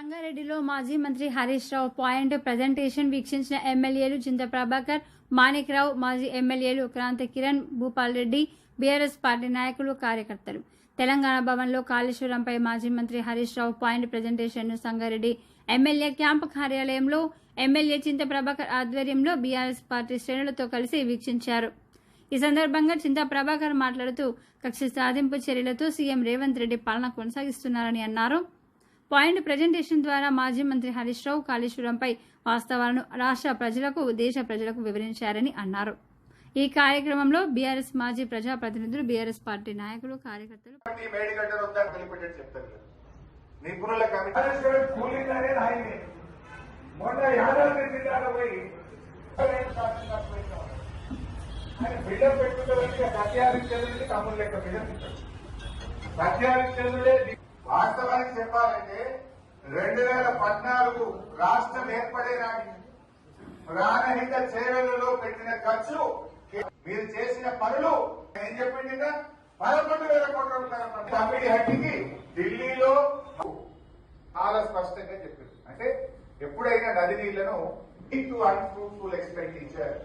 సంగారెడ్డిలో మాజీ మంత్రి హరీష్ రావు పాయింట్ ప్రజెంటేషన్ వీక్షించిన ఎమ్మెల్యేలు చింత ప్రభాకర్ మాణిక్రావు మాజీ ఎమ్మెల్యేలు క్రాంతి కిరణ్ భూపాల్ రెడ్డి బీఆర్ఎస్ పార్టీ నాయకులు కార్యకర్తలు. తెలంగాణ భవన్లో కాళేశ్వరంపై మాజీ మంత్రి హరీష్ రావు పాయింట్ ప్రజెంటేషన్ను సంగారెడ్డి ఎమ్మెల్యే క్యాంపు కార్యాలయంలో ఎమ్మెల్యే చింత ప్రభాకర్ ఆధ్వర్యంలో బీఆర్ఎస్ పార్టీ శ్రేణులతో కలిసి వీక్షించారు. ఈ సందర్భంగా చింతా ప్రభాకర్ మాట్లాడుతూ కక్ష సాధింపు చర్యలతో సీఎం రేవంత్ రెడ్డి పాలన కొనసాగిస్తున్నారని అన్నారు. పాయింట్ ప్రజెంటేషన్ ద్వారా మాజీ మంత్రి హరీష్ రావు కాళేశ్వరంపై వాస్తవాలను రాష్ట్ర ప్రజలకు దేశ ప్రజలకు వివరించారని అన్నారు. ఈ కార్యక్రమంలో బీఆర్ఎస్ మాజీ ప్రజాప్రతినిధులు బీఆర్ఎస్ పార్టీ నాయకులు కార్యకర్తలు. నిపుణుల మొన్న యాదాద్రి జిల్లాలో పోయి ఆయన బిల్డప్ తమ్ముడు లెక్క బిల్డప్ సత్యారించేదే వాస్తవానికి చెప్పాలంటే రెండు వేల పద్నాలుగు రాష్ట్రం ఏర్పడే నాటి ప్రాణహిత చేవెలలో పెట్టిన ఖర్చు మీరు చేసిన పనులు ఏం చెప్పింది పదకొండు వేల కోట్ల రూపాయల కమిటీ హట్టికి ఢిల్లీలో చాలా స్పష్టంగా చెప్పింది. అంటే ఎప్పుడైనా నది నీళ్ళను టు అన్ఫ్రూట్ఫుల్ ఎక్స్పెండిచర్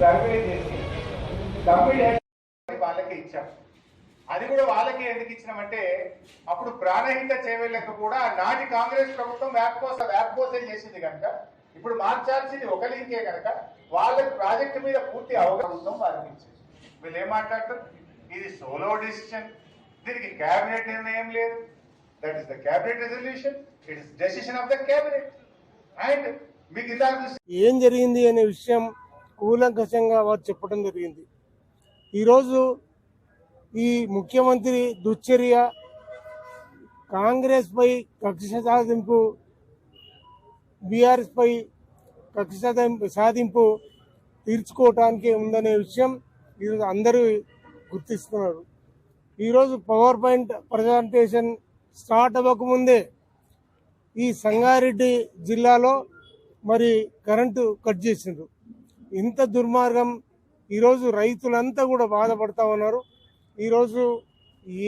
సర్వే చేసి వాళ్ళకి ఇచ్చాం. అది కూడా వాళ్ళకి ఎందుకు ఇచ్చినామంటే అప్పుడు ప్రాణహిత చేయలేక కూడా నాటి కాంగ్రెస్ ప్రభుత్వం వ్యాప్కోస వ్యాప్కోసం చేసింది కనుక ఇప్పుడు మార్చాల్సింది ఒక లింకే కనుక వాళ్ళకి ప్రాజెక్టు మీద పూర్తి అవగాహన వారికి ఇచ్చింది వీళ్ళు ఏం మాట్లాడతారు? ఇది సోలో డిసిషన్ దీనికి క్యాబినెట్ నిర్ణయం లేదు. That is the cabinet resolution it is decision of the cabinet and మీకు ఏం జరిగింది అనే విషయం కూలంకషంగా వారు చెప్పడం జరిగింది. ఈరోజు ఈ ముఖ్యమంత్రి దుశ్చర్య కాంగ్రెస్పై కక్ష సాధింపు బీఆర్ఎస్పై కక్ష సాధింపు సాధింపు తీర్చుకోవటానికి ఉందనే విషయం ఈరోజు అందరూ గుర్తిస్తున్నారు. ఈరోజు పవర్ పాయింట్ ప్రజెంటేషన్ స్టార్ట్ అవ్వకముందే ఈ సంగారెడ్డి జిల్లాలో మరి కరెంటు కట్ చేసిండ్రు. ఇంత దుర్మార్గం ఈరోజు రైతులంతా కూడా బాధపడతా ఉన్నారు. ఈరోజు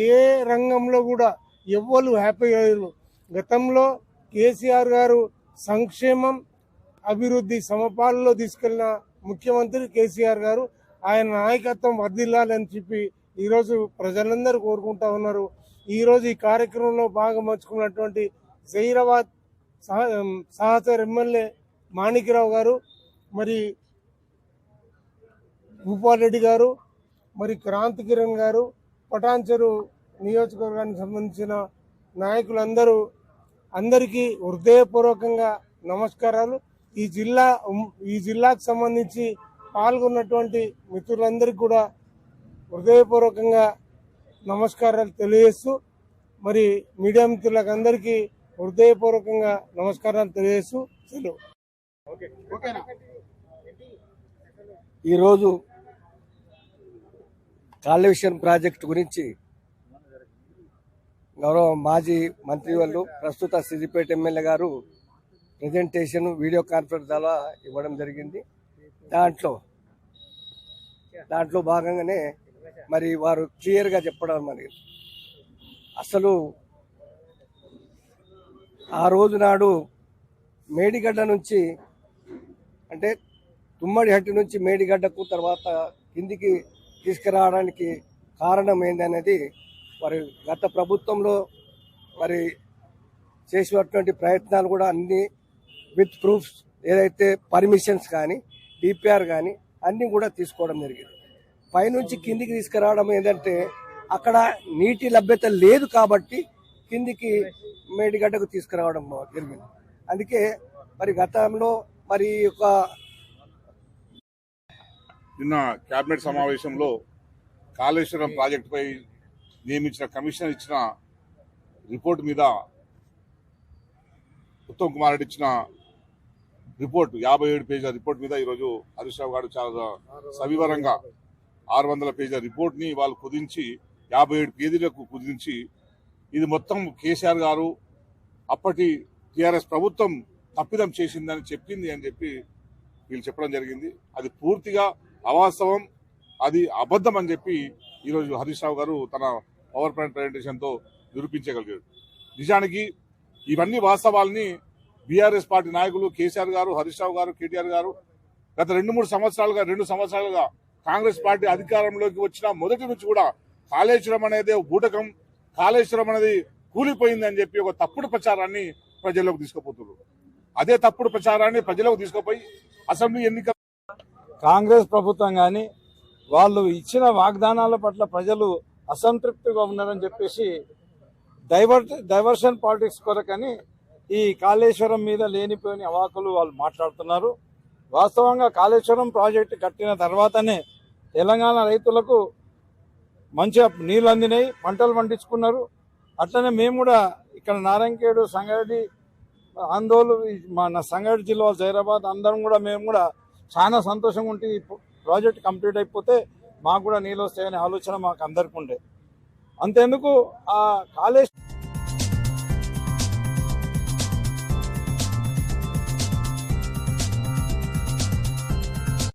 ఏ రంగంలో కూడా ఎవ్వరు హ్యాపీ అయ్యారు. గతంలో కేసీఆర్ గారు సంక్షేమం అభివృద్ధి సమపాలలో తీసుకెళ్ళిన ముఖ్యమంత్రి కేసీఆర్ గారు ఆయన నాయకత్వం వర్ధిల్లాలని చెప్పి ఈరోజు ప్రజలందరూ కోరుకుంటా ఉన్నారు. ఈరోజు ఈ కార్యక్రమంలో భాగం పంచుకున్నటువంటి జైరాబాద్ సహ- సహచర ఎమ్మెల్యే మాణిక్యరావు గారు మరి భూపాలరెడ్డి గారు మరి క్రాంతి కిరణ్ గారు పటాన్చెరు నియోజకవర్గానికి సంబంధించిన నాయకులందరూ అందరికీ హృదయపూర్వకంగా నమస్కారాలు. ఈ జిల్లా ఈ జిల్లాకు సంబంధించి పాల్గొన్నటువంటి మిత్రులందరికీ కూడా హృదయపూర్వకంగా నమస్కారాలు తెలియజేస్తూ మరి మీడియా మిత్రులకు అందరికీ హృదయపూర్వకంగా నమస్కారాలు తెలియజేస్తూ సెలవు. ఈరోజు కాళేశ్వరం ప్రాజెక్టు గురించి గౌరవ మాజీ మంత్రి వాళ్ళు ప్రస్తుత సిద్దిపేట ఎమ్మెల్యే గారు ప్రజెంటేషన్ వీడియో కాన్ఫరెన్స్ ద్వారా ఇవ్వడం జరిగింది. దాంట్లో దాంట్లో భాగంగానే మరి వారు క్లియర్గా చెప్పడం మరి. అసలు ఆ రోజు నాడు మేడిగడ్డ నుంచి అంటే తుమ్మడిహట్టి నుంచి మేడిగడ్డకు తర్వాత కిందికి తీసుకురావడానికి కారణం ఏందనేది మరి గత ప్రభుత్వంలో మరి చేసినటువంటి ప్రయత్నాలు కూడా అన్ని విత్ ప్రూఫ్స్ ఏదైతే పర్మిషన్స్ కానీ డిపిఆర్ కానీ అన్నీ కూడా తీసుకోవడం జరిగింది. పైనుంచి కిందికి తీసుకురావడం ఏంటంటే అక్కడ నీటి లభ్యత లేదు కాబట్టి కిందికి మేడిగడ్డకు తీసుకురావడం జరిగింది. అందుకే మరి గతంలో మరి ఒక యొక్క నిన్న కేబినెట్ సమావేశంలో కాళేశ్వరం ప్రాజెక్టుపై నియమించిన కమిషనర్ ఇచ్చిన రిపోర్ట్ మీద ఉత్తమ్ కుమార్ రెడ్డి ఇచ్చిన రిపోర్ట్ యాభై ఏడు పేజీల రిపోర్ట్ మీద ఈరోజు హరీష్ రావు గారు చాలా సవివరంగా ఆరు వందల పేజీల రిపోర్ట్ని వాళ్ళు కుదించి యాభై ఏడు పేజీలకు కుదించి ఇది మొత్తం కేసీఆర్ గారు అప్పటి టీఆర్ఎస్ ప్రభుత్వం తప్పిదం చేసిందని చెప్పింది అని చెప్పి వీళ్ళు చెప్పడం జరిగింది. అది పూర్తిగా అవాస్తవం అది అబద్ధం అని చెప్పి ఈరోజు హరీష్ రావు గారు తన పవర్ పాయింట్ ప్రజెంటేషన్తో నిరూపించగలిగారు. నిజానికి ఇవన్నీ వాస్తవాల్ని బీఆర్ఎస్ పార్టీ నాయకులు కేసీఆర్ గారు హరీష్ రావు గారు కేటీఆర్ గారు గత రెండు మూడు సంవత్సరాలుగా రెండు సంవత్సరాలుగా కాంగ్రెస్ పార్టీ అధికారంలోకి వచ్చిన మొదటి నుంచి కూడా కాళేశ్వరం అనేది బూటకం కాళేశ్వరం అనేది కూలిపోయింది అని చెప్పి ఒక తప్పుడు ప్రచారాన్ని ప్రజల్లోకి తీసుకుపోతున్నారు. అదే తప్పుడు ప్రచారాన్ని ప్రజలకు తీసుకుపోయి అసెంబ్లీ ఎన్నిక కాంగ్రెస్ ప్రభుత్వం కానీ వాళ్ళు ఇచ్చిన వాగ్దానాల పట్ల ప్రజలు అసంతృప్తిగా ఉన్నారని చెప్పేసి డైవర్ డైవర్షన్ పాలిటిక్స్ కొరకని ఈ కాళేశ్వరం మీద లేనిపోయిన అవాకులు వాళ్ళు మాట్లాడుతున్నారు. వాస్తవంగా కాళేశ్వరం ప్రాజెక్టు కట్టిన తర్వాతనే తెలంగాణ రైతులకు మంచిగా నీళ్ళు అందినాయి పంటలు పండించుకున్నారు. అట్లనే మేము కూడా ఇక్కడ నారాయణఖేడు సంగారెడ్డి ఆందోళన మన సంగారెడ్డి జిల్లా జైరాబాద్ అందరం కూడా మేము కూడా చాలా సంతోషంగా ఉంటే ఈ ప్రాజెక్ట్ కంప్లీట్ అయిపోతే మాకు కూడా నీళ్ళు వస్తాయనే ఆలోచన మాకు అందరికీ ఉండే అంతేందుకు ఆ కాళేశ్వరం